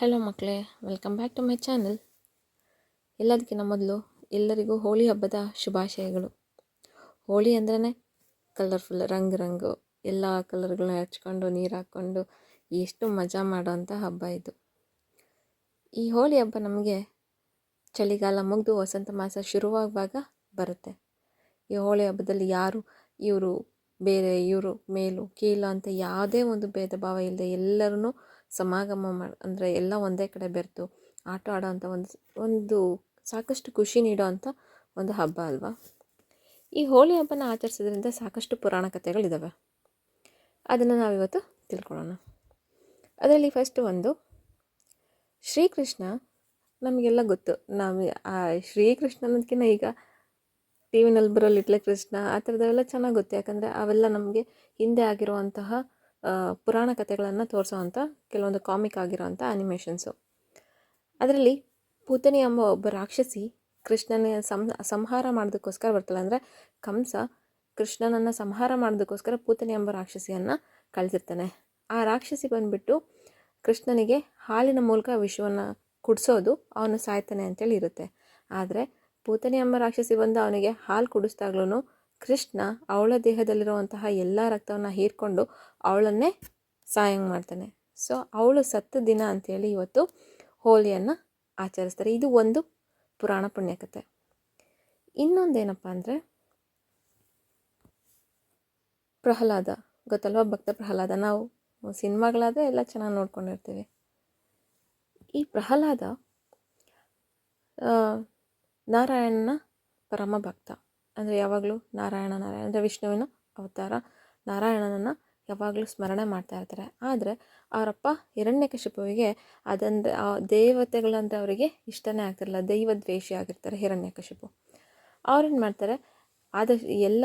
Hello ಮಕ್ಕಳೇ welcome back to my channel ಎಲ್ಲದಕ್ಕಿಂತ ಮೊದಲು ಎಲ್ಲರಿಗೂ ಹೋಳಿ ಹಬ್ಬದ ಶುಭಾಶಯಗಳು. ಹೋಳಿ ಅಂದ್ರೇ ಕಲರ್ಫುಲ್ ರಂಗು ರಂಗು ಎಲ್ಲ ಕಲರ್ಗಳನ್ನ ಹಚ್ಕೊಂಡು, ನೀರು ಹಾಕ್ಕೊಂಡು ಎಷ್ಟು ಮಜಾ ಮಾಡೋವಂಥ ಹಬ್ಬ ಇದು. ಈ ಹೋಳಿ ಹಬ್ಬ ನಮಗೆ ಚಳಿಗಾಲ ಮುಗಿದು ವಸಂತ ಮಾಸ ಶುರುವಾಗುವಾಗ ಬರುತ್ತೆ. ಈ ಹೋಳಿ ಹಬ್ಬದಲ್ಲಿ ಯಾರು, ಇವರು ಬೇರೆ, ಇವರು ಮೇಲು ಕೀಳು ಅಂತ ಯಾವುದೇ ಒಂದು ಭೇದ ಭಾವ ಇಲ್ಲದೆ ಎಲ್ಲರೂ ಸಮಾಗಮ ಮಾಡಿ, ಅಂದರೆ ಎಲ್ಲ ಒಂದೇ ಕಡೆ ಬೆರೆತು ಆಟ ಆಡೋವಂಥ ಒಂದು ಒಂದು ಸಾಕಷ್ಟು ಖುಷಿ ನೀಡುವಂಥ ಒಂದು ಹಬ್ಬ ಅಲ್ವಾ? ಈ ಹೋಳಿ ಹಬ್ಬನ ಆಚರಿಸೋದ್ರಿಂದ ಸಾಕಷ್ಟು ಪುರಾಣ ಕಥೆಗಳಿದ್ದಾವೆ ಅದನ್ನು ನಾವಿವತ್ತು ತಿಳ್ಕೊಳ್ಳೋಣ. ಅದರಲ್ಲಿ ಫಸ್ಟ್ ಒಂದು, ಶ್ರೀಕೃಷ್ಣ ನಮಗೆಲ್ಲ ಗೊತ್ತು. ನಾವು ಆ ಶ್ರೀಕೃಷ್ಣ ಅನ್ನೋದಕ್ಕಿಂತ ಈಗ ಟಿ ವಿನಲ್ಲಿ ಬರೋ ಲಿಟ್ಲೆ ಕೃಷ್ಣ ಆ ಥರದವೆಲ್ಲ ಚೆನ್ನಾಗಿ ಗೊತ್ತು. ಯಾಕಂದರೆ ಅವೆಲ್ಲ ನಮಗೆ ಹಿಂದೆ ಆಗಿರುವಂತಹ ಪುರಾಣ ಕಥೆಗಳನ್ನು ತೋರಿಸೋವಂಥ ಕೆಲವೊಂದು ಕಾಮಿಕ್ ಆಗಿರೋವಂಥ ಆ್ಯನಿಮೇಷನ್ಸು ಅದರಲ್ಲಿ ಪೂತನಿ ಎಂಬ ಒಬ್ಬ ರಾಕ್ಷಸಿ ಕೃಷ್ಣನ ಸಂಹಾರ ಮಾಡೋದಕ್ಕೋಸ್ಕರ ಬರ್ತಾಳೆ ಅಂದರೆ ಕಂಸ ಕೃಷ್ಣನನ್ನು ಸಂಹಾರ ಮಾಡೋದಕ್ಕೋಸ್ಕರ ಪೂತನಿ ಎಂಬ ರಾಕ್ಷಸಿಯನ್ನು ಕಳಿಸಿರ್ತಾನೆ. ಆ ರಾಕ್ಷಸಿ ಬಂದುಬಿಟ್ಟು ಕೃಷ್ಣನಿಗೆ ಹಾಲಿನ ಮೂಲಕ ವಿಷವನ್ನು ಕುಡಿಸೋದು ಅವನು ಸಾಯ್ತಾನೆ ಅಂತೇಳಿ ಇರುತ್ತೆ. ಆದರೆ ಪೂತನಿ ಎಂಬ ರಾಕ್ಷಸಿ ಬಂದು ಅವನಿಗೆ ಹಾಲು ಕುಡಿಸ್ದಾಗ್ಲೂ ಕೃಷ್ಣ ಅವಳ ದೇಹದಲ್ಲಿರುವಂತಹ ಎಲ್ಲ ರಕ್ತವನ್ನು ಹೀರ್ಕೊಂಡು ಅವಳನ್ನೇ ಸಾಯಂಗ್ ಮಾಡ್ತಾನೆ. ಸೊ ಅವಳು ಸತ್ತ ದಿನ ಅಂತೇಳಿ ಇವತ್ತು ಹೋಲಿಯನ್ನು ಆಚರಿಸ್ತಾರೆ. ಇದು ಒಂದು ಪುರಾಣ ಪುಣ್ಯಕಥೆ ಇನ್ನೊಂದೇನಪ್ಪ ಅಂದರೆ ಪ್ರಹ್ಲಾದ. ಗೊತ್ತಲ್ವ? ಭಕ್ತ ಪ್ರಹ್ಲಾದ. ನಾವು ಸಿನಿಮಾಗಳಾದರೆ ಎಲ್ಲ ಚೆನ್ನಾಗಿ ನೋಡ್ಕೊಂಡಿರ್ತೀವಿ. ಈ ಪ್ರಹ್ಲಾದ ನಾರಾಯಣನ ಪರಮ ಭಕ್ತ. ಅಂದರೆ ಯಾವಾಗಲೂ ನಾರಾಯಣ ನಾರಾಯಣ ಅಂದರೆ ವಿಷ್ಣುವಿನ ಅವತಾರ. ನಾರಾಯಣನನ್ನು ಯಾವಾಗಲೂ ಸ್ಮರಣೆ ಮಾಡ್ತಾ ಇರ್ತಾರೆ. ಆದರೆ ಅವರಪ್ಪ ಹಿರಣ್ಯಕಶಿಪುವಿಗೆ ಅದಂದರೆ ಆ ದೇವತೆಗಳಂದರೆ ಅವರಿಗೆ ಇಷ್ಟನೇ ಆಗ್ತಿರಲಿಲ್ಲ ದೈವ ದ್ವೇಷಿ ಆಗಿರ್ತಾರೆ ಹಿರಣ್ಯಕಶಿಪು ಅವ್ರೇನು ಮಾಡ್ತಾರೆ ಆದಷ್ಟು ಎಲ್ಲ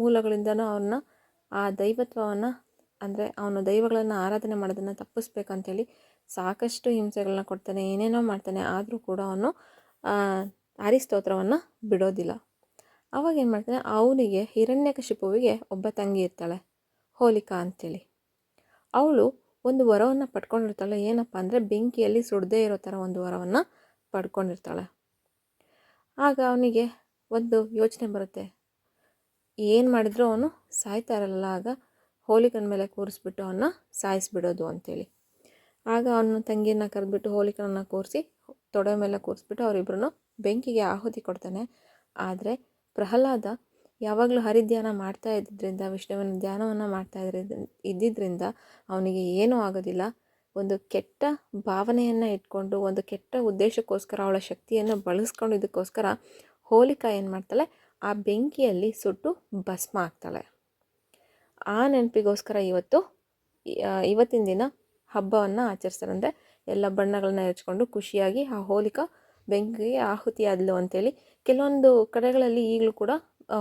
ಮೂಲಗಳಿಂದನೂ ಅವ್ರನ್ನ ಆ ದೈವತ್ವವನ್ನು ಅಂದರೆ ಅವನು ದೈವಗಳನ್ನು ಆರಾಧನೆ ಮಾಡೋದನ್ನು ತಪ್ಪಿಸ್ಬೇಕಂತೇಳಿ ಸಾಕಷ್ಟು ಹಿಂಸೆಗಳನ್ನ ಕೊಡ್ತಾನೆ, ಏನೇನೋ ಮಾಡ್ತಾನೆ, ಆದರೂ ಕೂಡ ಅವನು ಹರಿಸ್ತೋತ್ರವನ್ನು ಬಿಡೋದಿಲ್ಲ. ಅವಾಗ ಏನು ಮಾಡ್ತಾನೆ? ಅವನಿಗೆ ಹಿರಣ್ಯಕಶಿಪುವಿಗೆ ಒಬ್ಬ ತಂಗಿ ಇರ್ತಾಳೆ, ಹೋಲಿಕಾ ಅಂತೇಳಿ. ಅವಳು ಒಂದು ವರವನ್ನು ಪಡ್ಕೊಂಡಿರ್ತಾಳೆ. ಏನಪ್ಪ ಅಂದರೆ ಬೆಂಕಿಯಲ್ಲಿ ಸುಡದೇ ಇರೋ ಥರ ಒಂದು ವರವನ್ನು ಪಡ್ಕೊಂಡಿರ್ತಾಳೆ. ಆಗ ಅವನಿಗೆ ಒಂದು ಯೋಚನೆ ಬರುತ್ತೆ. ಏನು ಮಾಡಿದ್ರು ಅವನು ಸಾಯ್ತಾ ಇರಲ್ಲ, ಆಗ ಹೋಲಿಕನ ಮೇಲೆ ಕೂರಿಸ್ಬಿಟ್ಟು ಅವನ್ನ ಸಾಯಿಸ್ಬಿಡೋದು ಅಂಥೇಳಿ ಆಗ ಅವನ ತಂಗಿಯನ್ನು ಕರೆದ್ಬಿಟ್ಟು ಹೋಲಿಕನನ್ನು ಕೂರಿಸಿ ತೊಡೆ ಮೇಲೆ ಕೂರಿಸ್ಬಿಟ್ಟು ಅವರಿಬ್ಬರೂ ಬೆಂಕಿಗೆ ಆಹುತಿ ಕೊಡ್ತಾನೆ. ಆದರೆ ಪ್ರಹ್ಲಾದ ಯಾವಾಗಲೂ ಹರಿಧ್ಯಾನ ಮಾಡ್ತಾ ಇದ್ದಿದ್ದರಿಂದ ವಿಷ್ಣುವಿನ ಧ್ಯಾನವನ್ನು ಮಾಡ್ತಾ ಇದ್ದಿದ್ದರಿಂದ ಅವನಿಗೆ ಏನೂ ಆಗೋದಿಲ್ಲ. ಒಂದು ಕೆಟ್ಟ ಭಾವನೆಯನ್ನು ಇಟ್ಕೊಂಡು, ಒಂದು ಕೆಟ್ಟ ಉದ್ದೇಶಕ್ಕೋಸ್ಕರ, ಅವಳ ಶಕ್ತಿಯನ್ನು ಬಳಸ್ಕೊಂಡು ಇದಕ್ಕೋಸ್ಕರ ಹೋಲಿಕಾ ಏನು ಮಾಡ್ತಾಳೆ? ಆ ಬೆಂಕಿಯಲ್ಲಿ ಸುಟ್ಟು ಭಸ್ಮ ಆಗ್ತಾಳೆ ಆ ನೆನಪಿಗೋಸ್ಕರ ಇವತ್ತು ಇವತ್ತಿನ ದಿನ ಹಬ್ಬವನ್ನು ಆಚರಿಸ್ತಾರೆ. ಅಂದರೆ ಎಲ್ಲ ಬಣ್ಣಗಳನ್ನ ಹೆಚ್ಕೊಂಡು ಖುಷಿಯಾಗಿ ಆ ಹೋಲಿಕಾ ಬೆಂಕಿಗೆ ಆಹುತಿ ಅಂತೇಳಿ ಕೆಲವೊಂದು ಕಡೆಗಳಲ್ಲಿ ಈಗಲೂ ಕೂಡ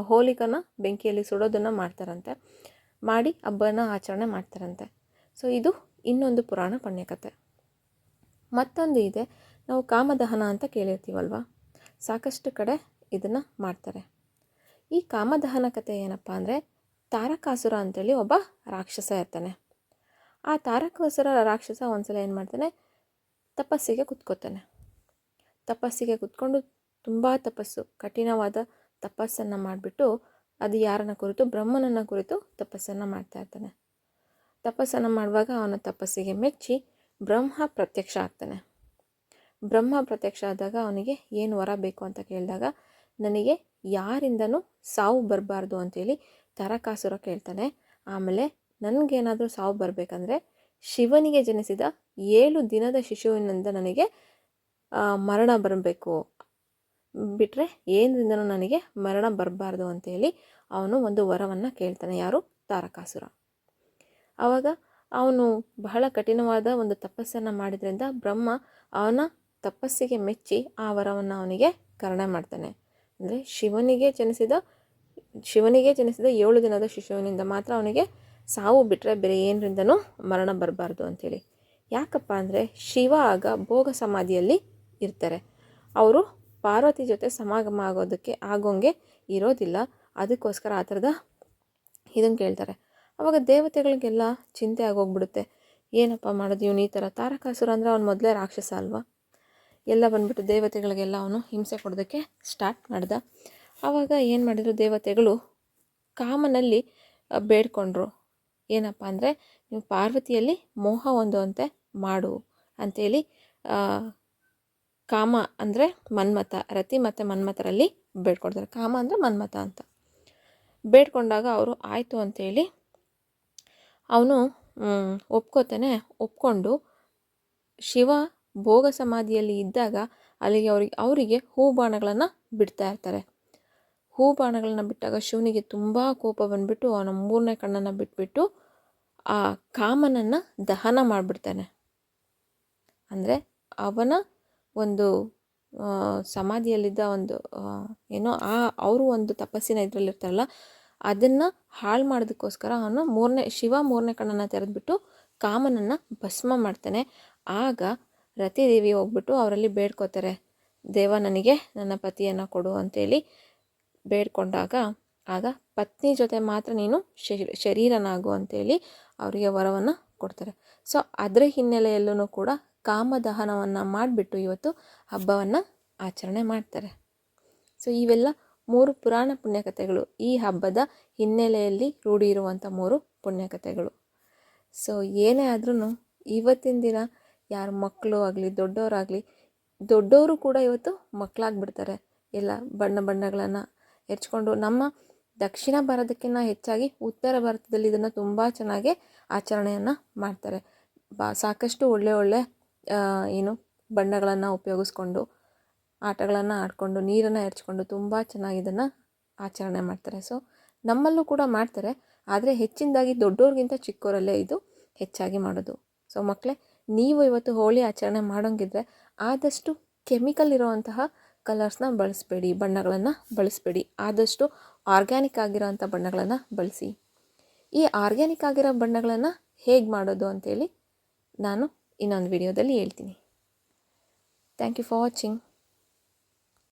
ಹೋಲಿಕನ ಬೆಂಕಿಯಲ್ಲಿ ಸುಡೋದನ್ನು ಮಾಡ್ತಾರಂತೆ. ಮಾಡಿ ಹಬ್ಬನ ಆಚರಣೆ ಮಾಡ್ತಾರಂತೆ. ಸೊ, ಇದು ಇನ್ನೊಂದು ಪುರಾಣ ಪುಣ್ಯಕಥೆ ಮತ್ತೊಂದು ಇದೆ, ನಾವು ಕಾಮದಹನ ಅಂತ ಕೇಳಿರ್ತೀವಲ್ವ? ಸಾಕಷ್ಟು ಕಡೆ ಇದನ್ನು ಮಾಡ್ತಾರೆ. ಈ ಕಾಮದಹನ ಕಥೆ ಏನಪ್ಪ ಅಂದರೆ, ತಾರಕಾಸುರ ಅಂತೇಳಿ ಒಬ್ಬ ರಾಕ್ಷಸ ಇರ್ತಾನೆ. ಆ ತಾರಕಾಸುರ ರಾಕ್ಷಸ ಒಂದ್ಸಲ ಏನು ಮಾಡ್ತಾನೆ, ತಪಸ್ಸಿಗೆ ಕುತ್ಕೋತಾನೆ. ತಪಸ್ಸಿಗೆ ಕುತ್ಕೊಂಡು ತುಂಬ ತಪಸ್ಸು, ಕಠಿಣವಾದ ತಪಸ್ಸನ್ನು ಮಾಡಿಬಿಟ್ಟು ಅದು ಯಾರನ್ನ ಕುರಿತು? ಬ್ರಹ್ಮನನ್ನ ಕುರಿತು ತಪಸ್ಸನ್ನು ಮಾಡ್ತಾ ಇರ್ತಾನೆ. ತಪಸ್ಸನ್ನು ಮಾಡುವಾಗ ಅವನ ತಪಸ್ಸಿಗೆ ಮೆಚ್ಚಿ ಬ್ರಹ್ಮ ಪ್ರತ್ಯಕ್ಷ ಆಗ್ತಾನೆ. ಬ್ರಹ್ಮ ಪ್ರತ್ಯಕ್ಷ ಆದಾಗ ಅವನಿಗೆ ಏನು ವರ ಬೇಕು ಅಂತ ಕೇಳಿದಾಗ ನನಗೆ ಯಾರಿಂದನೂ ಸಾವು ಬರಬಾರ್ದು ಅಂತೇಳಿ ತರಕಾಸುರ ಕೇಳ್ತಾನೆ. ಆಮೇಲೆ ನನಗೇನಾದರೂ ಸಾವು ಬರಬೇಕಂದ್ರೆ ಶಿವನಿಗೆ ಜನಿಸಿದ ಏಳು ದಿನದ ಶಿಶುವಿನಿಂದ ನನಗೆ ಮರಣ ಬರಬೇಕು. ಬಿಟ್ಟರೆ ಏನರಿಂದನೂ ನನಗೆ ಮರಣ ಬರಬಾರ್ದು ಅಂತೇಳಿ ಅವನು ಒಂದು ವರವನ್ನು ಕೇಳ್ತಾನೆ, ಯಾರು? ತಾರಕಾಸುರ. ಆವಾಗ ಅವನು ಬಹಳ ಕಠಿಣವಾದ ಒಂದು ತಪಸ್ಸನ್ನು ಮಾಡಿದ್ರಿಂದ ಬ್ರಹ್ಮ ಅವನ ತಪಸ್ಸಿಗೆ ಮೆಚ್ಚಿ ಆ ವರವನ್ನು ಅವನಿಗೆ ಕರಣ ಮಾಡ್ತಾನೆ. ಅಂದರೆ ಶಿವನಿಗೆ ಜನಿಸಿದ ಶಿವನಿಗೆ ಜನಿಸಿದ ಏಳು ದಿನದ ಶಿಶುವಿನಿಂದ ಮಾತ್ರ ಅವನಿಗೆ ಸಾವು ಬಿಟ್ಟರೆ ಬೇರೆ ಏನರಿಂದನೂ ಮರಣ ಬರಬಾರ್ದು ಅಂಥೇಳಿ ಯಾಕಪ್ಪ ಅಂದರೆ ಶಿವ ಆಗ ಭೋಗ ಸಮಾಧಿಯಲ್ಲಿ ಇರ್ತಾರೆ. ಅವರು ಪಾರ್ವತಿ ಜೊತೆ ಸಮಾಗಮ ಆಗೋದಕ್ಕೆ ಆಗೋಂಗೆ ಇರೋದಿಲ್ಲ. ಅದಕ್ಕೋಸ್ಕರ ಆ ಥರದ ಇದನ್ನು ಕೇಳ್ತಾರೆ. ಅವಾಗ ದೇವತೆಗಳಿಗೆಲ್ಲ ಚಿಂತೆ ಆಗೋಗ್ಬಿಡುತ್ತೆ. ಏನಪ್ಪ ಮಾಡೋದು ಇವನು ಈ ಥರ? ತಾರಕಾಸುರ ಅಂದರೆ ಅವನು ಮೊದಲೇ ರಾಕ್ಷಸ ಅಲ್ವಾ? ಎಲ್ಲ ಬಂದ್ಬಿಟ್ಟು ದೇವತೆಗಳಿಗೆಲ್ಲ ಅವನು ಹಿಂಸೆ ಕೊಡೋದಕ್ಕೆ ಸ್ಟಾರ್ಟ್ ಮಾಡ್ದ. ಆವಾಗ ಏನು ಮಾಡಿದ್ರು ದೇವತೆಗಳು? ಕಾಮನಲ್ಲಿ ಬೇಡ್ಕೊಂಡ್ರು. ಏನಪ್ಪ ಅಂದರೆ ನೀವು ಪಾರ್ವತಿಯಲ್ಲಿ ಮೋಹ ಹೊಂದುವಂತೆ ಮಾಡು ಅಂಥೇಳಿ ಆ, ಕಾಮ ಅಂದರೆ ಮನ್ಮಥ, ರತಿ ಮತ್ತು ಮನ್ಮಥರಲ್ಲಿ ಬೇಡ್ಕೊಡ್ತಾರೆ ಕಾಮ ಅಂದರೆ ಮನ್ಮಥ ಅಂತ. ಬೇಡ್ಕೊಂಡಾಗ ಅವರು ಆಯಿತು ಅಂತೇಳಿ ಅವನು ಒಪ್ಕೋತಾನೆ. ಒಪ್ಕೊಂಡು ಶಿವ ಭೋಗ ಸಮಾಧಿಯಲ್ಲಿ ಇದ್ದಾಗ ಅಲ್ಲಿಗೆ ಅವ್ರಿಗೆ ಅವರಿಗೆ ಹೂ ಬಾಣಗಳನ್ನು ಬಿಡ್ತಾ ಇರ್ತಾರೆ. ಹೂ ಬಾಣಗಳನ್ನ ಬಿಟ್ಟಾಗ ಶಿವನಿಗೆ ತುಂಬ ಕೋಪ ಬಂದ್ಬಿಟ್ಟು ಅವನ ಮೂರನೇ ಕಣ್ಣನ್ನು ಬಿಟ್ಬಿಟ್ಟು ಆ ಕಾಮನನ್ನು ದಹನ ಮಾಡಿಬಿಡ್ತಾನೆ. ಅಂದರೆ ಅವನ ಒಂದು ಸಮಾಧಿಯಲ್ಲಿದ್ದ ಒಂದು ಏನೋ ಆ, ಅವರು ಒಂದು ತಪಸ್ಸಿನ ಇದರಲ್ಲಿರ್ತಾರಲ್ಲ, ಅದನ್ನು ಹಾಳು ಮಾಡೋದಕ್ಕೋಸ್ಕರ ಅವನು ಮೂರನೇ, ಶಿವ ಮೂರನೇ ಕಣ್ಣನ್ನು ತೆರೆದ್ಬಿಟ್ಟು ಕಾಮನನ್ನು ಭಸ್ಮ ಮಾಡ್ತಾನೆ. ಆಗ ರತಿದೇವಿ ಹೋಗ್ಬಿಟ್ಟು ಅವರಲ್ಲಿ ಬೇಡ್ಕೋತಾರೆ, ದೇವ ನನಗೆ ನನ್ನ ಪತಿಯನ್ನು ಕೊಡು ಅಂತೇಳಿ ಬೇಡ್ಕೊಂಡಾಗ, ಆಗ ಪತ್ನಿ ಜೊತೆ ಮಾತ್ರ ನೀನು ಶರೀ- ಶರೀರನಾಗು ಅಂತೇಳಿ ಅವರಿಗೆ ವರವನ್ನು ಕೊಡ್ತಾರೆ. ಸೊ, ಅದರ ಹಿನ್ನೆಲೆಯಲ್ಲೂ ಕೂಡ ಕಾಮದಹನವನ್ನು ಮಾಡಿಬಿಟ್ಟು ಇವತ್ತು ಹಬ್ಬವನ್ನು ಆಚರಣೆ ಮಾಡ್ತಾರೆ. ಸೊ, ಇವೆಲ್ಲ ಮೂರು ಪುರಾಣ ಪುಣ್ಯಕಥೆಗಳು. ಈ ಹಬ್ಬದ ಹಿನ್ನೆಲೆಯಲ್ಲಿ ರೂಢಿ ಇರುವಂಥ ಮೂರು ಪುಣ್ಯಕಥೆಗಳು. ಸೊ, ಏನೇ ಆದ್ರೂ ಇವತ್ತಿನ ದಿನ ಯಾರ ಮಕ್ಕಳು ಆಗಲಿ, ದೊಡ್ಡವರಾಗಲಿ, ದೊಡ್ಡವರು ಕೂಡ ಇವತ್ತು ಮಕ್ಕಳಾಗ್ಬಿಡ್ತಾರೆ. ಎಲ್ಲ ಬಣ್ಣ ಬಣ್ಣಗಳನ್ನು ಹೆಚ್ಕೊಂಡು ನಮ್ಮ ದಕ್ಷಿಣ ಭಾರತಕ್ಕಿಂತ ಹೆಚ್ಚಾಗಿ ಉತ್ತರ ಭಾರತದಲ್ಲಿ ಇದನ್ನು ತುಂಬ ಚೆನ್ನಾಗಿ ಆಚರಣೆಯನ್ನು ಮಾಡ್ತಾರೆ. ಬಾ, ಸಾಕಷ್ಟು ಒಳ್ಳೆ ಒಳ್ಳೆ ಏನು, ಬಣ್ಣಗಳನ್ನು ಉಪಯೋಗಿಸ್ಕೊಂಡು, ಆಟಗಳನ್ನು ಆಡಿಕೊಂಡು, ನೀರನ್ನು ಎರಚ್ಕೊಂಡು ತುಂಬ ಚೆನ್ನಾಗಿ ಇದನ್ನು ಆಚರಣೆ ಮಾಡ್ತಾರೆ. ಸೊ ನಮ್ಮಲ್ಲೂ ಕೂಡ ಮಾಡ್ತಾರೆ. ಆದರೆ ಹೆಚ್ಚಿನದಾಗಿ ದೊಡ್ಡೋರಿಗಿಂತ ಚಿಕ್ಕವರಲ್ಲೇ ಇದು ಹೆಚ್ಚಾಗಿ ಮಾಡೋದು. ಸೊ ಮಕ್ಕಳೇ ನೀವು ಇವತ್ತು ಹೋಳಿ ಆಚರಣೆ ಮಾಡೋಂಗಿದ್ರೆ ಆದಷ್ಟು ಕೆಮಿಕಲ್ ಇರೋವಂತಹ ಕಲರ್ಸ್ನ ಬಳಸಬೇಡಿ, ಬಣ್ಣಗಳನ್ನು ಬಳಸಬೇಡಿ. ಆದಷ್ಟು ಆರ್ಗ್ಯಾನಿಕ್ ಆಗಿರೋವಂಥ ಬಣ್ಣಗಳನ್ನು ಬಳಸಿ. ಈ ಆರ್ಗ್ಯಾನಿಕ್ ಆಗಿರೋ ಬಣ್ಣಗಳನ್ನು ಹೇಗೆ ಮಾಡೋದು ಅಂತೇಳಿ ನಾನು ಇನ್ನೊಂದು ವಿಡಿಯೋದಲ್ಲಿ ಹೇಳ್ತೀನಿ. Thank you for watching